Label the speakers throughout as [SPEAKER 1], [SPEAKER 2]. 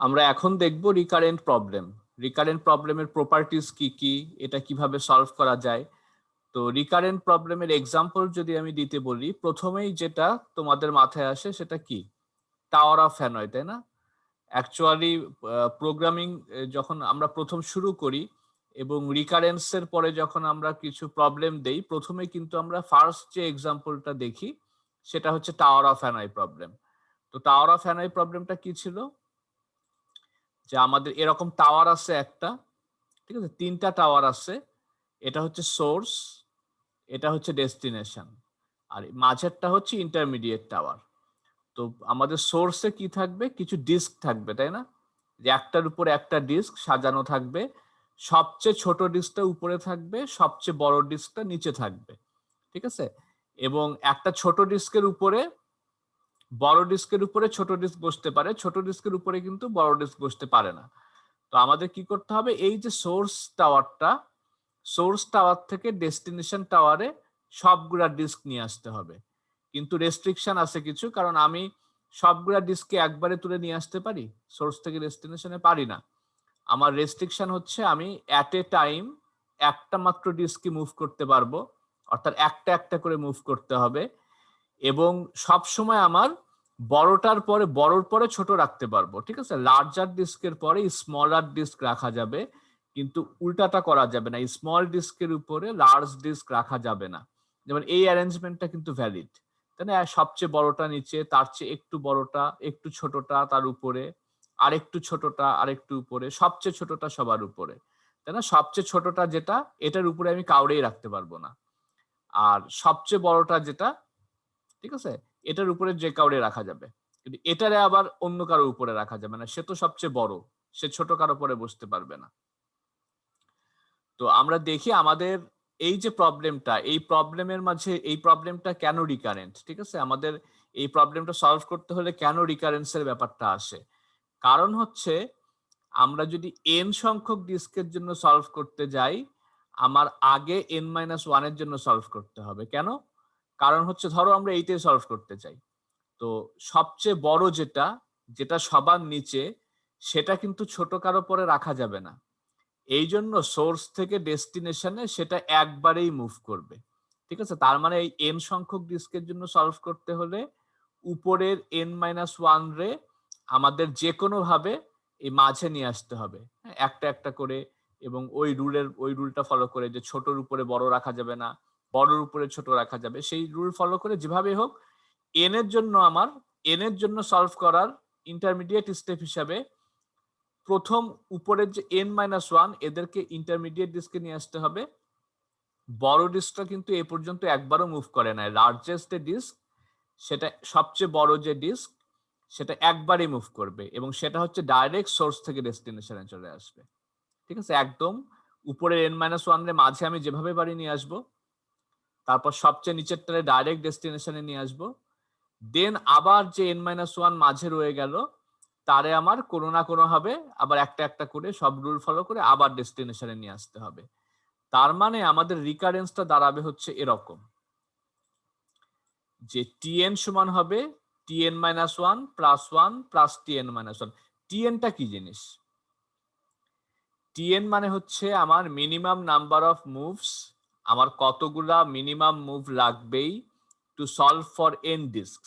[SPEAKER 1] আমরা এখন দেখব রিকারেন্ট প্রবলেম রিকারেন্ট প্রবলেমের প্রপার্টিস কি কি? এটা কীভাবে সলভ করা যায়? তো রিকারেন্ট প্রবলেমের এক্সাম্পল যদি আমি দিতে বলি, প্রথমেই যেটা তোমাদের মাথায় আসে সেটা কি? টাওয়ার অফ হ্যানয় তাই না? অ্যাকচুয়ালি প্রোগ্রামিং যখন আমরা প্রথম শুরু করি এবং রিকারেন্সের পরে যখন আমরা কিছু প্রবলেম দেই, প্রথমে কিন্তু আমরা ফার্স্ট যে এক্সাম্পলটা দেখি, সেটা হচ্ছে টাওয়ার অফ হ্যানয় প্রবলেম তো টাওয়ার অফ হ্যানয় প্রবলেমটা কি ছিল? যে আমাদের এরকম টাওয়ার আছে একটা, ঠিক আছে? তিনটা টাওয়ার আছে। এটা হচ্ছে সোর্স এটা হচ্ছে ডেস্টিনেশন আর মাঝেরটা হচ্ছে ইন্টারমিডিয়েট টাওয়ার তো আমাদের সোর্সে কি থাকবে? কিছু ডিস্ক থাকবে, তাই না? যে একটার উপর একটা ডিস্ক সাজানো থাকবে, সবচেয়ে ছোট ডিস্কটা উপরে থাকবে, সবচেয়ে বড় ডিস্কটা নিচে থাকবে, ঠিক আছে? এবং একটা ছোট ডিস্কের উপরে বড় ডিস্কের উপরে ছোট ডিস্ক বসতে পারে, ছোট ডিস্কের উপরে কিন্তু বড় ডিস্ক বসতে পারে না। তো আমাদের কি করতে হবে? এই যে সোর্স টাওয়ারটা, সোর্স টাওয়ার থেকে ডেস্টিনেশন টাওয়ারে সবগুলা ডিস্ক নিয়ে আসতে হবে। কিন্তু রেস্ট্রিকশন আছে কিছু, কারণ আমি সবগুলা ডিস্ককে একবারে তুলে নিয়ে আসতে পারি, সোর্স থেকে ডেস্টিনেশনে পারি না। আমার রেস্ট্রিকশন হচ্ছে আমি অ্যাট এ টাইম একটা মাত্র ডিস্ককে মুভ করতে পারব, অর্থাৎ একটা একটা করে মুভ করতে হবে। এবং সব সময় আমার বড়টার পরে, বড়র পরে ছোট রাখতে পারব, ঠিক আছে? লার্জার ডিস্কের পরে স্মলার ডিস্ক রাখা যাবে, কিন্তু উল্টাটা করা যাবে না। স্মল ডিস্কের উপরে লার্জ ডিস্ক রাখা যাবে না। যেমন এই অ্যারেঞ্জমেন্টটা কিন্তু ভ্যালিড তাই না? সবচেয়ে বড়টা নিচে, তার চেয়ে একটু বড়টা, একটু ছোটটা তার উপরে আর একটু ছোটটা আর একটু উপরে, সবচেয়ে ছোটটা সবার উপরে, তাই না? সবচেয়ে ছোটটা যেটা, এটার উপরে আমি কাউরেই রাখতে পারব না। আর সবচেয়ে বড়টা যেটা ঠিক আছে? এটার উপরে যে কাউরে রাখা যাবে। এটারে আবার অন্য কারও উপরে রাখা যাবে না। সে তো সবচেয়ে বড়। সে ছোট কারও পরে বসতে পারবে না। তো আমরা দেখি আমাদের এই যে প্রবলেমটা, এই প্রবলেমের মাঝে এই প্রবলেমটা কেন রিকারেন্ট ঠিক আছে? আমাদের এই প্রবলেমটা সলভ করতে হলে কেন রিকারেন্সের ব্যাপারটা আসে? কারণ হচ্ছে, আমরা যদি এন সংখ্যক ডিস্কের জন্য সলভ করতে যাই, আমার আগে এন মাইনাস ওয়ানের জন্য সলভ করতে হবে। কেন? কারণ হচ্ছে ধরো আমরা এইটাই সলভ করতে চাই। তো সবচেয়ে বড় যেটা যেটা সবার নিচে সেটা কিন্তু ছোট কারও পরে রাখা যাবে না। এই জন্য সোর্স থেকে ডেস্টিনেশনে সেটা একবারেই মুভ করবে। ঠিক আছে? তার মানে এই এন সংখ্যক ডিস্কের জন্য সলভ করতে হলে উপরের এন মাইনাস ওয়ান রে আমাদের যে কোনো ভাবে এই মাঝে নিয়ে আসতে হবে। হ্যাঁ, একটা একটা করে এবং ওই রুলের ওই রুলটা ফলো করে যে ছোটর উপরে বড় রাখা যাবে না। বড়র উপরে ছোট রাখা যাবে। সেই রুল ফলো করে যেভাবে হোক এন এর জন্য আমার এন এর জন্য সলভ করার ইন্টারমিডিয়েট স্টেপ হিসাবে প্রথম উপরের যে এন মাইনাস ওয়ান এদেরকে ইন্টারমিডিয়েট ডিস্কে নিয়ে আসতে হবে। বড় ডিস্কটা কিন্তু এ পর্যন্ত একবারও মুভ করে নাই। লার্জেস্ট ডিস্ক সেটা সবচেয়ে বড় যে ডিস্ক সেটা একবারই মুভ করবে এবং সেটা হচ্ছে ডাইরেক্ট সোর্স থেকে ডেস্টিনেশনে চলে আসবে। ঠিক আছে? একদম উপরের এন মাইনাস ওয়ানের মাঝে আমি যেভাবে বাড়ি নিয়ে আসব তারপর সবচেয়ে নিচের নিচেরটারে ডাইরেক্ট ডেস্টিনেশনে নিয়ে আসব। দেন আবার যে এন মাইনাস ওয়ান মাঝে রয়ে গেল, তারে আমার কোনো না কোনো হবে, আবার একটা একটা করে সব রুল ফলো করে আবার ডেস্টিনেশনে নিয়ে আসতে হবে। তার মানে আমাদের রিকারেন্সটা দাঁড়াবে হচ্ছে এরকম। যে টিএন সমান হবে T n minus one plus one plus T n minus one টিএনটা কি জিনিস? টিএন মানে হচ্ছে আমার মিনিমাম নাম্বার অফ মুভস আমার কতগুলা মিনিমাম মুভ লাগবেই to solve for n disk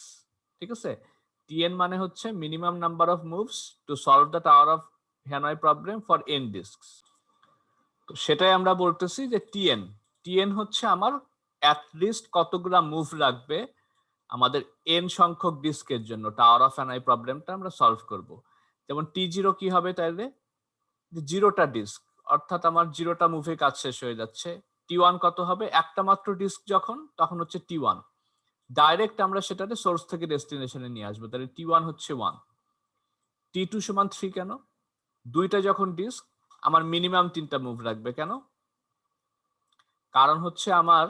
[SPEAKER 1] ঠিক আছে? টিএন মানে হচ্ছে minimum number of moves to solve the tower of Hanoi problem for n disk তো সেটাই আমরা বলতেছি যে টিএন টিএন হচ্ছে আমার অ্যাটলিস্ট কতগুলা মুভ লাগবে আমাদের এন সংখ্যক ডিস্কের জন্য টাওয়ার অফ হ্যানয় প্রবলেমটা আমরা সলভ করব। যেমন টি জিরো কি হবে তাইলে? জিরোটা ডিস্ক অর্থাৎ আমার জিরোটা মুভে কাজ শেষ হয়ে যাচ্ছে। টি ওয়ান কত হবে? একটা মাত্র ডিস্ক যখন, তখন হচ্ছে টি ওয়ান ডাইরেক্ট আমরা সেটাতে সোর্স থেকে ডেস্টিনেশনে নিয়ে আসব। তাহলে টি ওয়ান হচ্ছে ওয়ান টি টু সমান থ্রি কেন? দুইটা যখন ডিস্ক আমার মিনিমাম তিনটা মুভ রাখবে কেন? কারণ হচ্ছে আমার,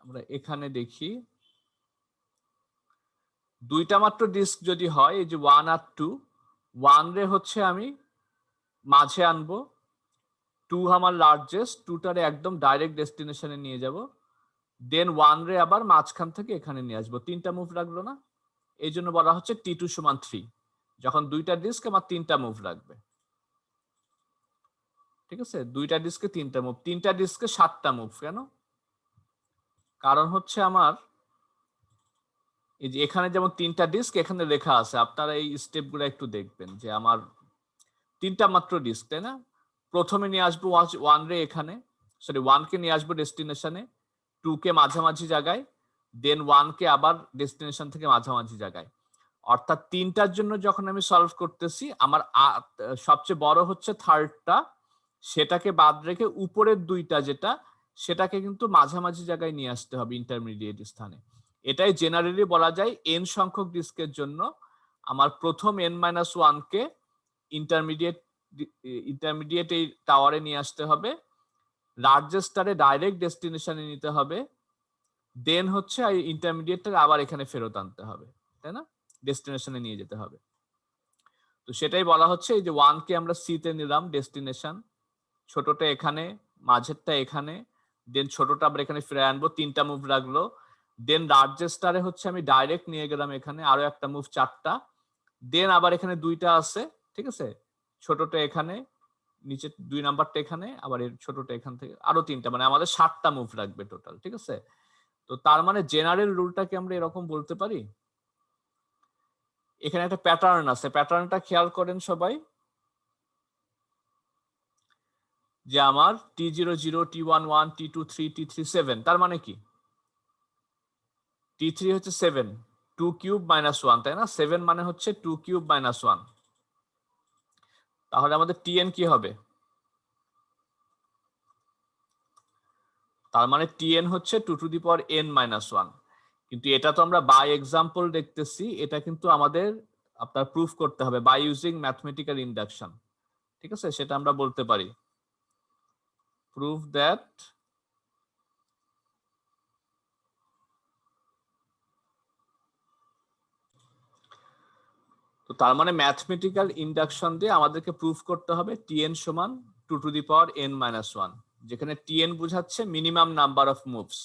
[SPEAKER 1] আমরা এখানে দেখি, দুইটা মাত্র ডিস্ক যদি হয়, এই যে ওয়ান আর টু ওয়ান রে হচ্ছে আমি মাঝে আনব। টু আমার লার্জেস্ট টুটারে একদম ডাইরেক্ট ডেস্টিনেশনে নিয়ে যাব। দেন ওয়ান রে আবার মাঝখান থেকে এখানে নিয়ে আসব। তিনটা মুভ লাগল না? এই জন্য বলা হচ্ছে টি টু সমান থ্রি যখন দুইটা ডিস্ক আমার তিনটা মুভ লাগবে ঠিক আছে? দুইটা ডিস্কে তিনটা মুভ তিনটা ডিস্কে সাতটা মুভ কেন? কারণ হচ্ছে আমার এই যে এখানে যেমন তিনটা ডিস্ক এখানে লেখা আছে। আপনারা এই স্টেপগুলো একটু দেখবেন যে আমার তিনটা মাত্র ডিস্ক তাই না? প্রথমে নিয়ে আসব ওয়ান রে এখানে সরি ওয়ানকে নিয়ে আসব ডেস্টিনেশনে টু কে মাঝামাঝি জায়গায় দেন ওয়ানকে আবার ডেস্টিনেশন থেকে মাঝামাঝি জায়গায়। অর্থাৎ তিনটার জন্য যখন আমি সলভ করতেছি, আমার সবচেয়ে বড় হচ্ছে থার্ডটা সেটাকে বাদ রেখে উপরের দুইটা যেটা, সেটাকে কিন্তু মাঝামাঝি জায়গায় নিয়ে আসতে হবে ইন্টারমিডিয়েট স্থানে। এটাই জেনারেলি বলা যায় এন সংখ্যক ডিস্কের জন্য, আমার প্রথম এন মাইনাস ওয়ানকে ইন্টারমিডিয়েট ইন্টারমিডিয়েট এই টাওয়ারে নিয়ে আসতে হবে। লার্জেস্ট স্টারে ডাইরেক্ট ডেস্টিনেশনে নিতে হবে। দেন হচ্ছে ইন্টারমিডিয়েটটা আবার এখানে ফেরত আনতে হবে, তাই না? ডেস্টিনেশনে নিয়ে যেতে হবে। তো সেটাই বলা হচ্ছে এই যে ওয়ান কে আমরা সি তে নিলাম ডেস্টিনেশন ছোটটা এখানে, মাঝেরটা এখানে দেন ছোটটা আবার এখানে ফিরে আনব, তিনটা মুভ রাখল। দেন লার্জেস্টারে হচ্ছে আমি ডাইরেক্ট নিয়ে গেলাম এখানে, আরও একটা মুভ চারটা। দেন আবার এখানে দুইটা আছে, ঠিক আছে? ছোটটা এখানে, নিচে দুই নাম্বারটা এখানে, আবার এর ছোটটা এখান থেকে, আরও তিনটা মানে আমাদের সাতটা মুভ লাগবে টোটাল ঠিক আছে? তো তার মানে জেনারেল রুলটাকে আমরা এরকম বলতে পারি? এখানে একটা প্যাটার্ন আছে প্যাটার্নটা খেয়াল করেন সবাই। যে আমার T zero zero T one one T two three T three seven তার মানে কি? টি থ্রি হচ্ছে seven two cube minus one তাই না? সেভেন মানে হচ্ছে টু কিউব মাইনাস ওয়ান তাহলে আমাদের টিএন কি হবে? তার মানে টিএন হচ্ছে two to the power n minus one কিন্তু এটা তো আমরা বাই এক্সাম্পল দেখতেছি, এটা কিন্তু আমাদের আপনার প্রুফ করতে হবে বাই ইউজিং ম্যাথমেটিক্যাল ইন্ডাকশন ঠিক আছে? সেটা আমরা বলতে পারি। প্রুফ দ্যাট তো তার মানে ম্যাথমেটিক্যাল ইন্ডাকশন দিয়ে আমাদেরকে প্রুফ করতে হবে টিএন সমান two to the power n minus one যেখানে টিএন বোঝাচ্ছে minimum number of moves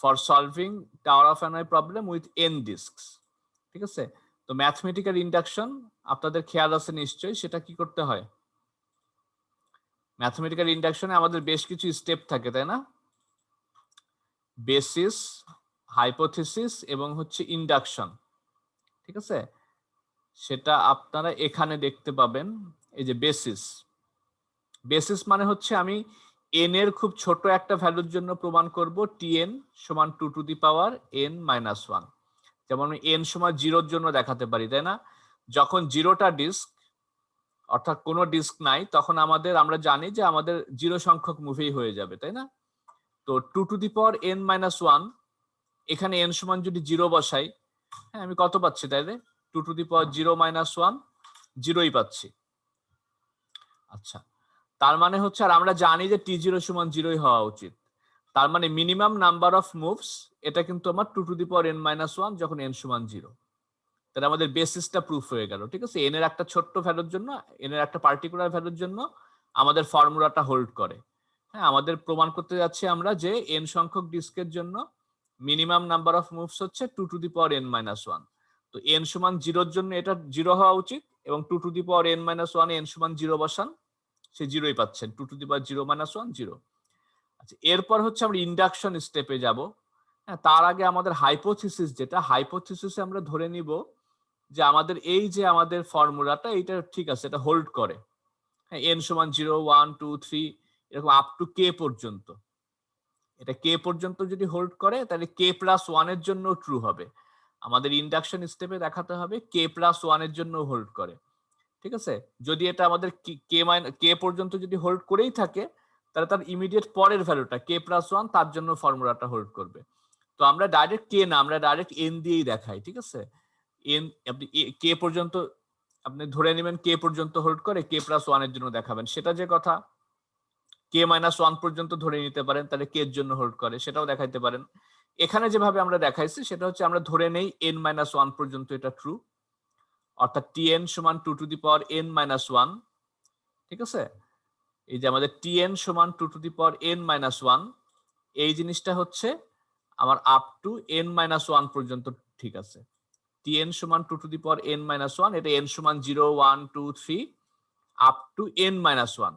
[SPEAKER 1] for solving tower of Hanoi problem with n disks ঠিক আছে? তো ম্যাথমেটিক্যাল ইন্ডাকশন আপনাদের খেয়াল আছে নিশ্চয়ই, সেটা কি করতে হয়? ম্যাথমেটিক্যাল ইন্ডাকশনে আমাদের বেশ কিছু স্টেপ থাকে, তাই না? বেসিস হাইপোথিসিস এবং হচ্ছে ইন্ডাকশন ঠিক আছে? সেটা আপনারা এখানে দেখতে পাবেন, এই যে বেসিস বেসিস মানে হচ্ছে আমি এন এর খুব ছোট একটা ভ্যালুর জন্য প্রমাণ করব টি এন সমান two to the power n minus one যেমন আমি এন সমান জিরোর জন্য দেখাতে পারি, তাই না? যখন জিরোটা ডিস্ক অর্থাৎ কোনো ডিস্ক নাই, তখন আমাদের, আমরা জানি যে আমাদের জিরো সংখ্যক মুভেই হয়ে যাবে, তাই না? তো two to the power n minus one এখানে এন সমান যদি জিরো বসাই হ্যাঁ আমি কত পাচ্ছি তাই তাইলে? Two to the power zero minus one, জিরোই পাচ্ছি। আচ্ছা তার মানে হচ্ছে, আর আমরা জানি যে টি জিরো সমান জিরোই হওয়া উচিত। তার মানে মিনিমাম নাম্বার অফ মুভস, এটা কিন্তু আমার two to the power n minus one যখন এন সমান জিরো। তাহলে আমাদের বেসিসটা প্রুফ হয়ে গেল, ঠিক আছে? এন এর একটা ছোট্ট ভ্যালুর জন্য এন এর একটা পার্টিকুলার ভ্যালুর জন্য আমাদের ফর্মুলাটা হোল্ড করে। হ্যাঁ আমাদের প্রমাণ করতে যাচ্ছি আমরা যে এন সংখ্যক ডিস্কের জন্য মিনিমাম নাম্বার অফ মুভস হচ্ছে two to the power n minus one. তো এন সমান জিরোর জন্য এটা জিরো হওয়া উচিত এবং two to the power n minus one n সমান জিরো বসান, সে জিরোই পাচ্ছেন। Two to the power zero minus one zero আচ্ছা এরপর হচ্ছে আমরা ইন্ডাকশন স্টেপে যাব। হ্যাঁ তার আগে আমাদের হাইপোথিসিস যেটা হাইপোথিসিসে আমরা ধরে নিব যে আমাদের এই যে আমাদের ফর্মুলাটা এইটা ঠিক আছে, এটা হোল্ড করে। হ্যাঁ এন সমান জিরো ওয়ান টু থ্রি এরকম আপ টু কে পর্যন্ত। এটা কে পর্যন্ত যদি হোল্ড করে, তাহলে কে প্লাস ওয়ানের জন্য ট্রু হবে। আমাদের ইন্ডাকশন স্টেপে দেখাতে হবে কে প্লাস ওয়ানের জন্য হোল্ড করে। ঠিক আছে? যদি এটা আমাদের কে মাইন কে পর্যন্ত যদি হোল্ড করেই থাকে, তাহলে তার ইমিডিয়েট পরের ভ্যালুটা কে প্লাস ওয়ান তার জন্য ফর্মুলাটা হোল্ড করবে। তো আমরা ডাইরেক্ট কে না, আমরা ডাইরেক্ট এন দিয়েই দেখাই, ঠিক আছে? এন আপনি কে পর্যন্ত, আপনি ধরে নেবেন কে পর্যন্ত হোল্ড করে কে প্লাস ওয়ানের জন্য দেখাবেন। সেটা যে কথা কে মাইনাস ওয়ান পর্যন্ত ধরে নিতে পারেন, তাহলে কে এর জন্য হোল্ড করে, সেটাও দেখাইতে পারেন। এখানে যেভাবে আমরা দেখাইছি, সেটা হচ্ছে আমরা ধরে নেই এন মাইনাস ওয়ান পর্যন্ত এটা ট্রু অর্থাৎ টি এন সমান two to the power n minus one ঠিক আছে? এই যে আমাদের টি এন সমান two to the power n minus one এই জিনিসটা হচ্ছে আমার up to n minus one পর্যন্ত ঠিক আছে। টি এন সমান two to the power n minus one এটা এন সমান zero one two three up to n minus one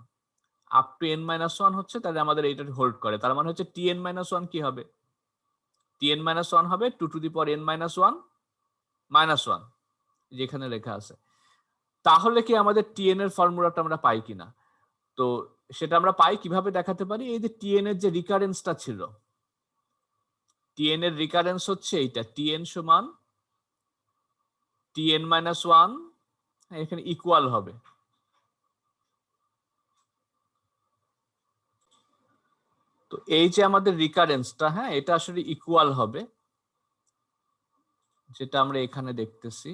[SPEAKER 1] up to n minus one হচ্ছে তাহলে আমাদের এইটা হোল্ড করে, তার মানে হচ্ছে টি এন মাইনাস ওয়ান কি হবে? টিএন মাইনাস ওয়ান হবে two to the power n minus one minus one যেখানে লেখা আছে। তাহলে কি আমাদের টিএন এর ফর্মুলাটা আমরা পাই কিনা তো সেটা আমরা পাই কীভাবে দেখাতে পারি? এই যে টিএন এর যে রিকারেন্সটা ছিল টিএন এর রিকারেন্স হচ্ছে এইটা টিএন সমান টিএন মাইনাস ওয়ান এখানে ইকুয়াল হবে। তো এই যে আমাদের রিকারেন্সটা হ্যাঁ এটা আসলে ইকুয়াল হবে, যেটা আমরা এখানে দেখতেছি।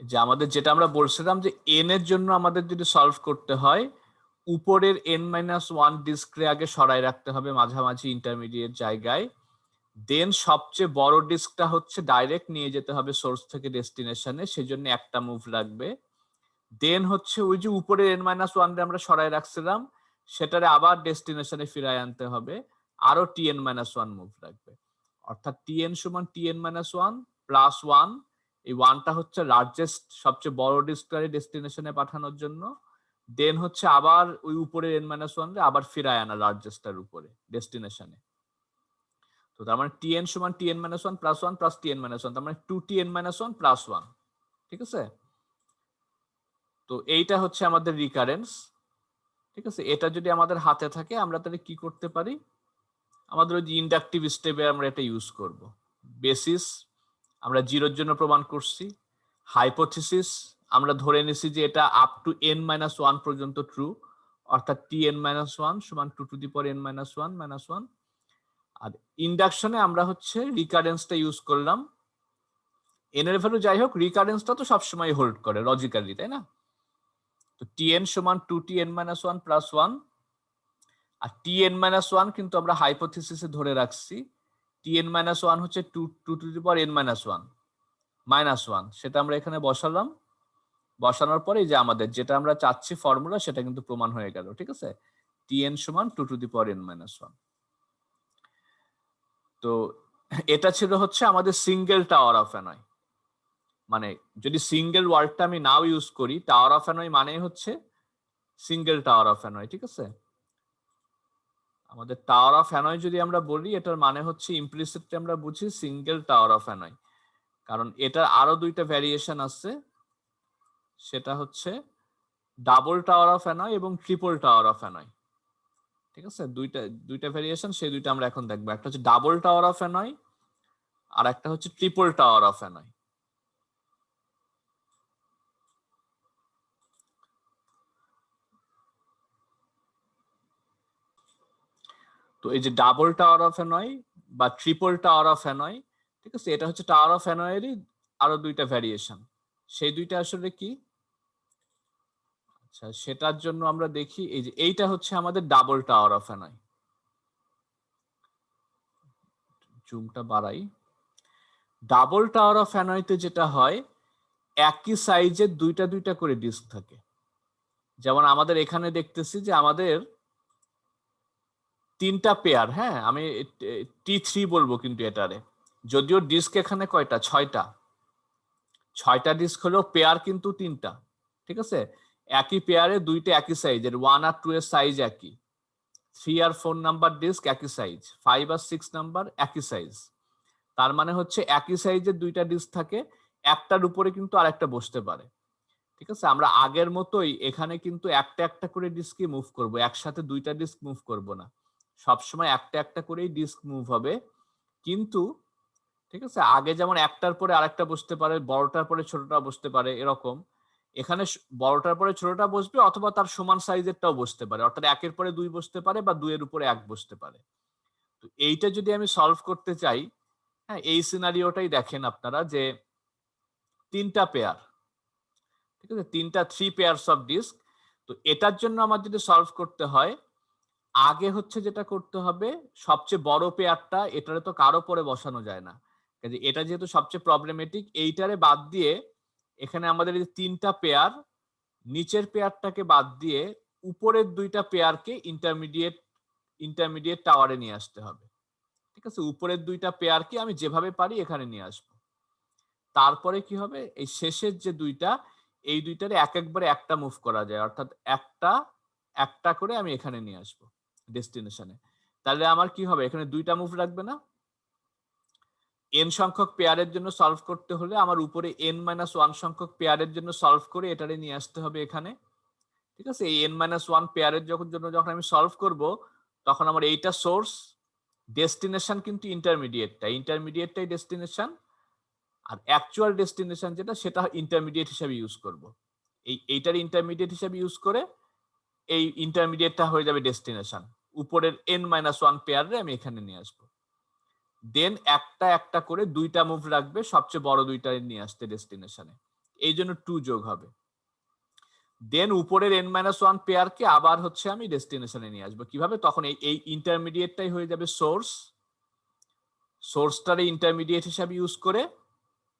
[SPEAKER 1] যে আমাদের যেটা আমরা বলছিলাম যে এন এর জন্য আমাদের যদি সলভ করতে হয়, উপরের এন মাইনাস ওয়ান ডিস্করে আগে সরাই রাখতে হবে মাঝামাঝি ইন্টারমিডিয়েট জায়গায়। দেন সবচেয়ে বড় ডিস্কটা হচ্ছে ডাইরেক্ট নিয়ে যেতে হবে সোর্স থেকে ডেস্টিনেশনে সেজন্য একটা মুভ লাগবে। দেন হচ্ছে ওই যে উপরের এন মাইনাস ওয়ান আমরা সরাই রাখছিলাম সেটারে আবার ডেস্টিনেশনে ফিরায় আনতে হবে। আরও টিএন মাইনাস ওয়ান মুভ লাগবে অর্থাৎ টিএন সমান T n minus one plus one এই ওয়ানটা হচ্ছে লার্জেস্ট সবচেয়ে বড় ডিস্কটারে ডেস্টিনেশনে পাঠানোর জন্য। দেন হচ্ছে আবার ওই উপরে এন মাইনাস ওয়ান আবার ফিরায় আনা লার্জেস্টটার উপরে ডেস্টিনেশনে তো তার মানে টিএন সমান T n minus one plus one plus T n minus one তার মানে two T n minus one plus one ঠিক আছে? তো এইটা হচ্ছে আমাদের রিকারেন্স ঠিক আছে? এটা যদি আমাদের হাতে থাকে, আমরা তাহলে কি করতে পারি? আমাদের ওই যে ইন্ডাকটিভ স্টেপে আমরা এটা ইউজ করব। বেসিস আমরা জিরোর জন্য প্রমাণ করছি। হাইপোথিসিস আমরা ধরে নিছি যে এটা up to n minus one পর্যন্ত ট্রু অর্থাৎ টি এন মাইনাস ওয়ান সমান two to the power n minus one minus one আর ইন্ডাকশনে আমরা হচ্ছে রিকারেন্সটা ইউজ করলাম। এন এর ভ্যালু যাই হোক রিকারেন্সটা তো সবসময় হোল্ড করে লজিক্যালি তাই না? তো টি এন সমান two T n minus one plus one আর টি এন মাইনাস ওয়ান কিন্তু আমরা হাইপোথিসিসে ধরে রাখছি। টি এন মাইনাস ওয়ান হচ্ছে two to to power n minus one minus one সেটা আমরা এখানে বসালাম। বসানোর পরে যে আমাদের যেটা আমরা চাচ্ছি ফর্মুলা সেটা কিন্তু প্রমাণ হয়ে গেল, ঠিক আছে? টি এন সমান two to the power n minus one তো এটা ছিল হচ্ছে আমাদের সিঙ্গেল টাওয়ার অফ অ্যানয় মানে যদি সিঙ্গেল ওয়ার্ডটা আমি নাও ইউজ করি টাওয়ার অফ অ্যানয় মানে হচ্ছে সিঙ্গেল টাওয়ার অফ অ্যানয় ঠিক আছে? আমাদের টাওয়ার অফ অ্যানয় যদি আমরা বলি, এটার মানে হচ্ছে ইমপ্লিসিটলি আমরা বুঝি সিঙ্গেল টাওয়ার অফ অ্যানয় কারণ এটার আরও দুইটা ভ্যারিয়েশন আছে, সেটা হচ্ছে ডাবল টাওয়ার অফ অ্যানয় এবং ট্রিপল টাওয়ার অফ অ্যানয় ঠিক আছে? দুইটা দুইটা ভ্যারিয়েশন সেই দুইটা আমরা এখন দেখব। একটা হচ্ছে ডাবল টাওয়ার অফ অ্যানয় আর একটা হচ্ছে ট্রিপল টাওয়ার অফ অ্যানয় তো এই যে ডাবল টাওয়ার অফ অ্যানয় বা ট্রিপল টাওয়ার অফ অ্যানয় ঠিক আছে? এটা হচ্ছে টাওয়ার অফ অ্যানয়েরই আরও দুইটা ভ্যারিয়েশন সেই দুইটা আসলে কি? আচ্ছা সেটার জন্য আমরা দেখি, এই যে এইটা হচ্ছে আমাদের ডাবল টাওয়ার অফ অ্যানয় জুমটা বাড়াই। ডাবল টাওয়ার অফ অ্যানয়তে যেটা হয়, একই সাইজের দুইটা দুইটা করে ডিস্ক থাকে। যেমন আমাদের এখানে দেখতেছি যে আমাদের তিনটা পেয়ার হ্যাঁ? আমি টি থ্রি বলব কিন্তু এটারে। যদিও ডিস্ক এখানে কয়টা? ছয়টা। ছয়টা ডিস্ক হলেও পেয়ার কিন্তু তিনটা, ঠিক আছে? একই পেয়ারে দুইটা একই সাইজের ওয়ান আর টু এর সাইজ একই। থ্রি আর ফোর নাম্বার ডিস্ক একই সাইজ ফাইভ আর সিক্স নাম্বার একই সাইজ তার মানে হচ্ছে একই সাইজের দুইটা ডিস্ক থাকে, একটার উপরে কিন্তু আরেকটা বসতে পারে। ঠিক আছে? আমরা আগের মতোই এখানে কিন্তু একটা একটা করে ডিস্কই মুভ করব, একসাথে দুইটা ডিস্ক মুভ করব না। সবসময় একটা একটা করেই ডিস্ক মুভ হবে। কিন্তু, ঠিক আছে, আগে যেমন একটার পরে আরেকটা বসতে পারে, বড়টার পরে ছোটটা বসতে পারে, এরকম। এখানে বড়টার পরে ছোটটা বসবে অথবা তার সমান সাইজেরটাও বসতে পারে। অর্থাৎ একের পরে দুই বসতে পারে বা দুইয়ের উপরে এক বসতে পারে। তো এইটা যদি আমি সলভ করতে চাই হ্যাঁ এই সিনারিওটাই দেখেন আপনারা যে, তিনটা পেয়ার ঠিক আছে, তিনটা থ্রি পেয়ারস অফ ডিস্ক তো এটার জন্য আমার যদি সলভ করতে হয় আগে হচ্ছে যেটা করতে হবে, সবচেয়ে বড় পেয়ারটা এটারে তো কারও পরে বসানো যায় না। এটা যেহেতু সবচেয়ে প্রবলেমেটিক এইটারে বাদ দিয়ে এখানে আমাদের এই তিনটা পেয়ার, নিচের পেয়ারটাকে বাদ দিয়ে উপরের দুইটা পেয়ারকে ইন্টারমিডিয়েট ইন্টারমিডিয়েট টাওয়ারে নিয়ে আসতে হবে। ঠিক আছে? উপরের দুইটা পেয়ারকে আমি যেভাবে পারি এখানে নিয়ে আসব। তারপরে কি হবে? এই শেষের যে দুইটা, এই দুইটারে এক একবারে একটা মুভ করা যায়। অর্থাৎ একটা একটা করে আমি এখানে নিয়ে আসব। ডেস্টিনেশনে তাহলে আমার কি হবে? এখানে দুইটা মুভ রাখবে না? এন সংখ্যক পেয়ারের জন্য সলভ করতে হলে আমার উপরে এন মাইনাস ওয়ান সংখ্যক পেয়ারের জন্য সলভ করে এটারে নিয়ে আসতে হবে এখানে। ঠিক আছে? এই এন মাইনাস ওয়ান পেয়ারের যখন জন্য যখন আমি সলভ করব, তখন আমার এইটা সোর্স ডেস্টিনেশন কিন্তু ইন্টারমিডিয়েটটা ইন্টারমিডিয়েটটাই ডেস্টিনেশন আর অ্যাকচুয়াল ডেস্টিনেশন যেটা, সেটা ইন্টারমিডিয়েট হিসাবে ইউজ করব। এই, এইটার ইন্টারমিডিয়েট হিসাবে ইউজ করে এই ইন্টারমিডিয়েটটা হয়ে যাবে ডেস্টিনেশন উপরের এন মাইনাস ওয়ান পেয়ারে আমি এখানে নিয়ে আসব। দেন একটা একটা করে দুইটা মুভ রাখবে, সবচেয়ে বড় দুইটা নিয়ে আসতে ডেস্টিনেশনে এই জন্য টু যোগ হবে। দেন উপরের এন মাইনাস ওয়ান পেয়ারকে আবার হচ্ছে আমি ডেস্টিনেশনে নিয়ে আসব। কীভাবে? তখন এই এই ইন্টারমিডিয়েটটাই হয়ে যাবে সোর্স সোর্সটারে ইন্টারমিডিয়েট হিসাবে ইউজ করে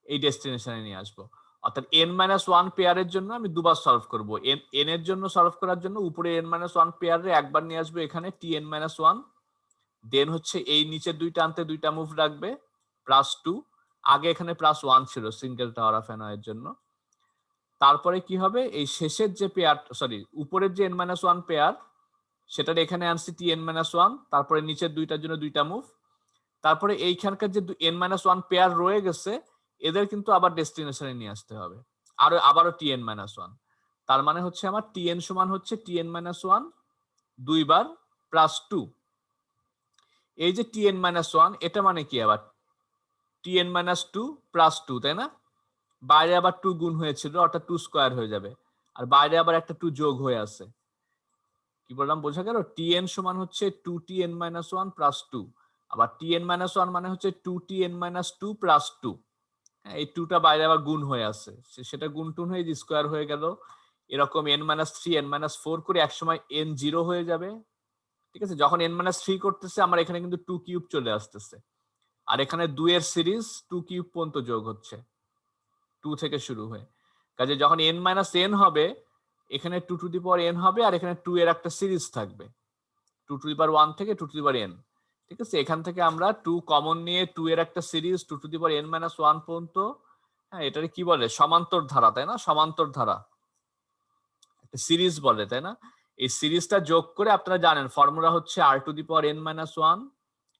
[SPEAKER 1] এই ডেস্টিনেশনে নিয়ে আসব। অর্থাৎ এন মাইনাস ওয়ান পেয়ারের জন্য আমি দুবার সলভ করব। এন এন এর জন্য সলভ করার জন্য উপরে এন মাইনাস ওয়ান পেয়ারে একবার নিয়ে আসব এখানে T n minus one then হচ্ছে এই নিচের দুইটা আনতে দুইটা মুভ রাখবে প্লাস টু আগে এখানে প্লাস ওয়ান ছিল সিঙ্গেল টাওয়ার অফ এর জন্য। তারপরে কি হবে? এই শেষের যে পেয়ার সরি উপরের যে এন মাইনাস ওয়ান পেয়ার সেটার এখানে আনছি টি এন মাইনাস ওয়ান তারপরে নিচের দুইটার জন্য দুইটা মুভ তারপরে এইখানকার যে এন মাইনাস ওয়ান পেয়ার রয়ে গেছে এদের কিন্তু আবার ডেস্টিনেশনে নিয়ে আসতে হবে। আরও, আবারও টি এন মাইনাস ওয়ান তার মানে হচ্ছে আমার টি এন সমান হচ্ছে টি এন মাইনাস ওয়ান দুইবার প্লাস টু এই যে টি এন মাইনাস ওয়ান এটা মানে কি আবার? T n minus two plus two তাই না? বাইরে আবার টু গুণ হয়েছিল, অর্থাৎ টু স্কোয়ার হয়ে যাবে। আর বাইরে আবার একটা টু যোগ হয়ে আছে। কি বললাম, বোঝা গেল? টি এন সমান হচ্ছে two T n minus one plus two আবার টি এন মাইনাস ওয়ান মানে হচ্ছে two T n minus two plus two এই টুটা বাইরে আবার গুণ হয়ে আছে। সেটা গুণ টুন হয়ে স্কোয়ার হয়ে গেল, এরকম n minus three n minus four করে একসময় এন জিরো হয়ে যাবে। ঠিক আছে? যখন এন মাইনাস থ্রি করতেছে, আমার এখানে কিন্তু টু কিউব চলে আসতেছে। আর এখানে দুইয়ের সিরিজ টু কিউব পর্যন্ত যোগ হচ্ছে। টু থেকে শুরু হয়ে। কাজে যখন এন মাইনাস এন হবে, এখানে two to the power n হবে, আর এখানে টু এর একটা সিরিজ থাকবে। Two to the power one থেকে two to the power n ঠিক আছে? এখান থেকে আমরা টু কমন নিয়ে টু এর একটা series two to the power n minus one পর্যন্ত হ্যাঁ এটারে কি বলে? সমান্তর ধারা, তাই না? সমান্তর ধারা। একটা সিরিজ বলে, তাই না? এই সিরিজটা যোগ করে আপনারা জানেন ফর্মুলা হচ্ছে r to the power n minus one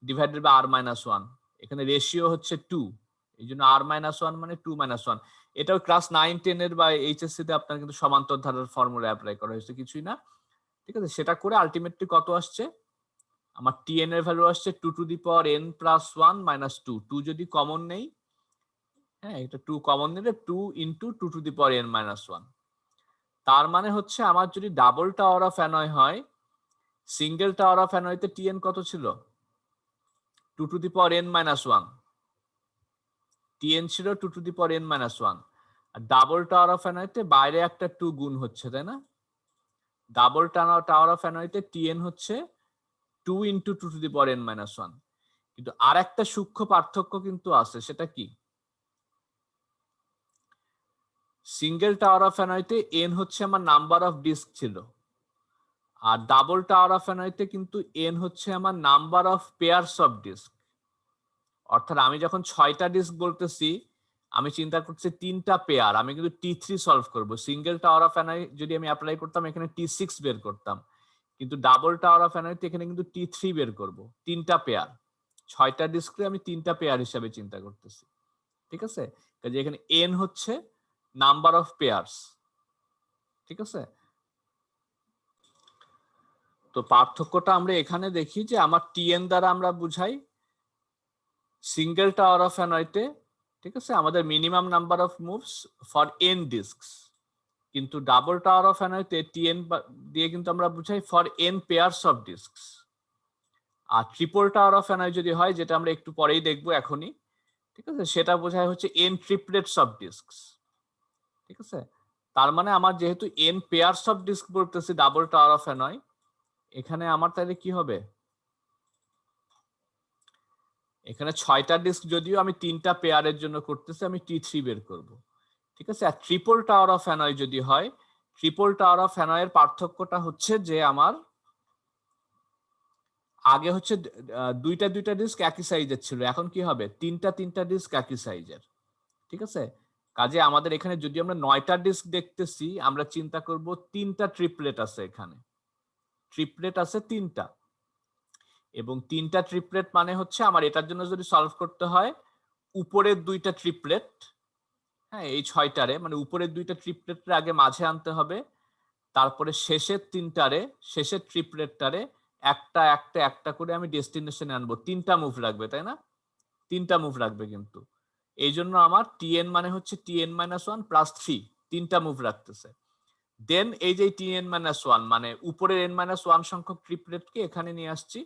[SPEAKER 1] divided by r minus one এখানে রেশিও হচ্ছে টু এই জন্য আর মাইনাস ওয়ান মানে টু মাইনাস ওয়ান এটাও ক্লাস নাইন টেন এর বা এইচএসসি তে আপনার কিন্তু সমান্তর ধারার ফর্মুলা অ্যাপ্লাই করা হয়েছে, কিছুই না। ঠিক আছে? সেটা করে আলটিমেটলি কত আসছে? আমার টি এন এর ভ্যালু আসছে two to the power n plus one minus two two যদি কমন নেই হ্যাঁ এটা টু কমন নিলে two into two to the power n minus one তার মানে হচ্ছে আমার যদি ডাবল টাওয়ার অফ অ্যানয় হয় সিঙ্গেল টাওয়ার অফ অ্যানয়তে টি এন কত ছিল? Two to the power n minus one T n ছিল two to the power n minus one R double tower of অ্যানয়তে বাইরে একটা টু গুণ হচ্ছে, তাই না? ডাবল টাওয়ার অফ অ্যানয়তে টি এন হচ্ছে two into two to the power n minus one কিন্তু আর একটা সূক্ষ্ম পার্থক্য কিন্তু আছে, সেটা কি? সিঙ্গেল টাওয়ার অফ অ্যানয়তে এন হচ্ছে আমার নাম্বার অফ ডিস্ক ছিল। আর ডাবল টাওয়ার অফ অ্যানয়তে কিন্তু এন হচ্ছে আমার number of pairs of disk অর্থাৎ আমি যখন ছয়টা ডিস্ক বলতেছি, আমি চিন্তা করছি তিনটা পেয়ার আমি কিন্তু টি থ্রি সলভ করব। সিঙ্গেল টাওয়ার অফ অ্যানয় যদি আমি অ্যাপ্লাই করতাম, এখানে টি সিক্স বের করতাম। কিন্তু ডাবল টাওয়ার অফ অ্যানয়তে এখানে কিন্তু টি থ্রি বের করব। তিনটা পেয়ার ছয়টা ডিস্কে আমি তিনটা পেয়ার হিসাবে চিন্তা করতেছি। ঠিক আছে? কাজে এখানে এন হচ্ছে নাম্বার অফ পেয়ার্স ঠিক আছে? তো পার্থক্যটা আমরা এখানে দেখি যে আমার টিএন দ্বারা আমরা বুঝাই সিঙ্গেল টাওয়ার অফ অ্যানয়তে ঠিক আছে? আমাদের minimum number of moves for n disks কিন্তু ডাবল টাওয়ার অফ অ্যানয়তে টিএন দিয়ে কিন্তু আমরা বুঝাই for n pairs of disks R triple tower of Hanoi যদি হয়, যেটা আমরা একটু পরেই দেখব এখনই, ঠিক আছে? সেটা বোঝায় হচ্ছে এন ট্রিপলেটস অফ ডিস্কস ঠিক আছে? তার মানে আমার যেহেতু এন পেয়ারস অফ ডিস্ক বলতেছি ডাবল টাওয়ার অফ নয় এখানে আমার তাহলে কি হবে? এখানে ছয়টা ডিস্ক যদিও আমি তিনটা পেয়ারের জন্য করতেছি, আমি টি থ্রি বের করব। ঠিক আছে? আর ট্রিপল টাওয়ার অফ অ্যানয় যদি হয় ট্রিপল টাওয়ার অফ অ্যানয়ের পার্থক্যটা হচ্ছে যে আমার আগে হচ্ছে দুইটা দুইটা ডিস্ক একই সাইজের ছিল। এখন কি হবে? তিনটা তিনটা ডিস্ক একই সাইজের ঠিক আছে? কাজে আমাদের এখানে যদি আমরা নয়টা ডিস্ক দেখতেছি, আমরা চিন্তা করব তিনটা ট্রিপলেট আছে এখানে। ট্রিপলেট আছে তিনটা। এবং তিনটা ট্রিপলেট মানে হচ্ছে আমার এটার জন্য যদি সলভ করতে হয়, উপরের দুইটা ট্রিপলেট হ্যাঁ এই ছয়টারে মানে উপরের দুইটা ট্রিপলেটের আগে মাঝে আনতে হবে, তারপরে শেষের তিনটারে, শেষের ট্রিপলেটটারে একটা একটা একটা করে আমি ডেস্টিনেশনে আনব। তিনটা মুভ লাগবে তাই না? তিনটা মুভ লাগবে কিন্তু। এই জন্য আমার টিএন মানে হচ্ছে T N minus one plus three তিনটা মুভ রাখতেছে। দেন এই যে টিএন মাইনাস ওয়ান মানে উপরের এন মাইনাস ওয়ান সংখ্যক ট্রিপলেটকে এখানে নিয়ে আসছি,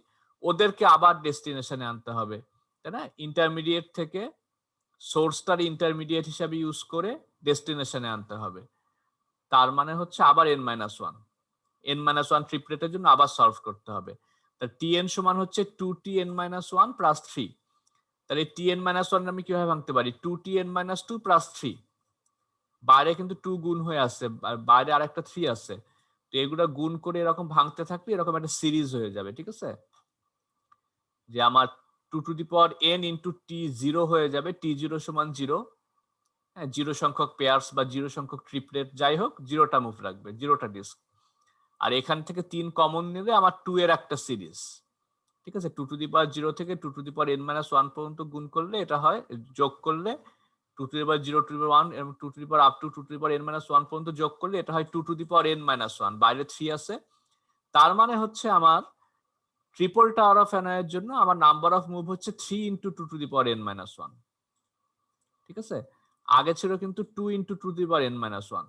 [SPEAKER 1] ওদেরকে আবার ডেস্টিনেশনে আনতে হবে, তাই না? ইন্টারমিডিয়েট থেকে সোর্সটার ইন্টারমিডিয়েট হিসাবে ইউজ করে ডেস্টিনেশনে আনতে হবে। তার মানে হচ্ছে আবার N minus one N minus one ট্রিপলেটের জন্য আবার সলভ করতে হবে। তা টিএন সমান হচ্ছে two T N minus one plus three তাহলে টি এন মাইনাস ওয়ান আমি কীভাবে ভাঙতে পারি? Two T N minus two plus three বাইরে কিন্তু টু গুণ হয়ে আছে বাইরে আর একটা থ্রি আছে তো এগুলো গুণ করে এরকম ভাঙতে থাকলে এরকম একটা সিরিজ হয়ে যাবে, ঠিক আছে? যে আমার two to the power n into T zero হয়ে যাবে টি জিরো সমান জিরো হ্যাঁ জিরো সংখ্যক পেয়ার্স বা জিরো সংখ্যক ট্রিপলেট যাই হোক জিরোটা মুভ রাখবে জিরোটা ডিস্ক আর এখান থেকে তিন কমন নিলে আমার টু এর একটা সিরিজ ঠিক আছে? Two to the power zero থেকে two to the power N minus one পর্যন্ত গুণ করলে এটা হয়, যোগ করলে two to the power zero two the power one এবং two to the power up to two to the power N minus one পর্যন্ত যোগ করলে এটা হয় two to the power N minus one বাইরে থ্রি আছে। তার মানে হচ্ছে আমার ট্রিপল টাওয়ার অফ এর জন্য আমার নাম্বার অফ মুভ হচ্ছে three into two to the power N minus one ঠিক আছে? আগে ছিল কিন্তু two into two the power N minus one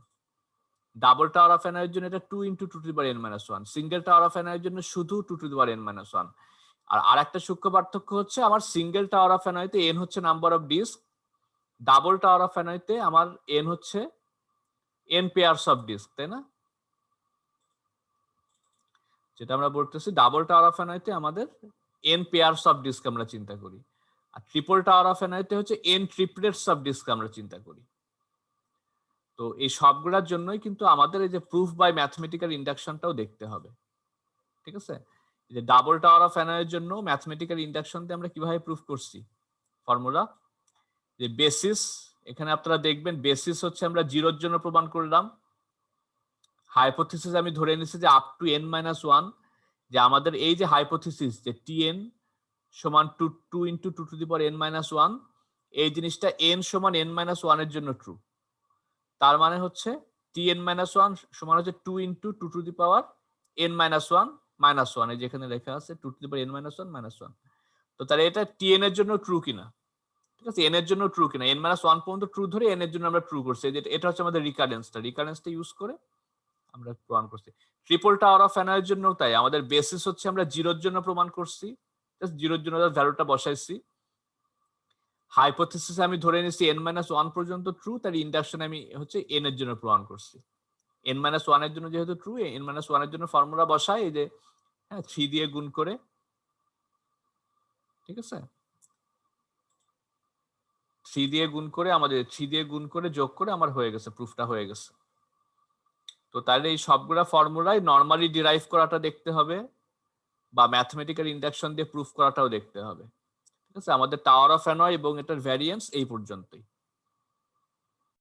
[SPEAKER 1] double tower of এর জন্য এটা two into two to the power N minus one single tower of এর জন্য শুধু two to the power N minus one আর আরেকটা সূক্ষ্ম পার্থক্য হচ্ছে আমার সিঙ্গেল টাওয়ার অফ এনআইতে এন হচ্ছে number of disk double tower of এনআইতে আমার এন হচ্ছে এন পেয়ারস অফ ডিস্ক তাই না? যেটা আমরা বলতেছি ডাবল টাওয়ার অফ এনআইতে আমাদের এন পেয়ারস অফ ডিস্ক আমরা চিন্তা করি। আর ট্রিপল টাওয়ার অফ এনআইতে হচ্ছে এন ট্রিপলেটস অফ ডিস্ক আমরা চিন্তা করি। তো এই সবগুলোর জন্যই কিন্তু আমাদের এই যে প্রুফ বাই ম্যাথমেটিক্যাল ইন্ডাকশনটাও দেখতে হবে। ঠিক আছে? যে ডাবল টাওয়ার অফ এর জন্য ম্যাথমেটিক্যাল ইন্ডাকশন দিয়ে আমরা কীভাবে প্রুফ করছি? ফর্মুলা যে বেসিস এখানে আপনারা দেখবেন বেসিস হচ্ছে আমরা জিরোর জন্য প্রমাণ করলাম। হাইপোথিসিস আমি ধরে নিছি যে up to N minus one যে আমাদের এই যে হাইপোথিসিস যে টি এন সমান two two into two to the power N minus one এই জিনিসটা এন সমান এন মাইনাস ওয়ানের জন্য ট্রু তার মানে হচ্ছে টি এন মাইনাস ওয়ান সমান হচ্ছে two into two to the power N minus one minus one যেখানে লেখা আছে two to the power N minus one minus one তো তাহলে এটা টি এন এর জন্য ট্রু কিনা? ঠিক আছে এন এর জন্য ট্রু কিনা? এন মাইনাস ওয়ান পর্যন্ত ট্রু ধরে এন এর জন্য আমরা ট্রু করছি। এটা হচ্ছে আমাদের রিকারেন্সটা রিকারেন্সটা ইউজ করে আমরা প্রমাণ করছি। ট্রিপল টাওয়ার অফ এর জন্য তাই। আমাদের বেসিস হচ্ছে আমরা জিরোর জন্য প্রমাণ করছি। জিরোর জন্য ভ্যালুটা বসাইছি। হাইপোথিসিস আমি ধরে নিচ্ছি এন মাইনাস ওয়ান পর্যন্ত ট্রু তার ইন্ডাকশন আমি হচ্ছে এন এর জন্য প্রমাণ করছি। এন মাইনাস ওয়ানের জন্য যেহেতু ট্রু এন মাইনাস ওয়ানের জন্য ফর্মুলা বসাই, এই যে হ্যাঁ থ্রি দিয়ে গুণ করে। ঠিক আছে? থ্রি দিয়ে গুণ করে, আমাদের থ্রি দিয়ে গুণ করে যোগ করে আমার হয়ে গেছে প্রুফটা হয়ে গেছে। তো তাহলে এই সবগুলা ফর্মুলাই নর্মালি ডিরাইভ করাটা দেখতে হবে বা ম্যাথমেটিক্যাল ইন্ডাকশন দিয়ে প্রুফ করাটাও দেখতে হবে। ঠিক আছে? আমাদের টাওয়ার অফ অ্যানয় এবং এটার ভ্যারিয়েন্স এই পর্যন্তই।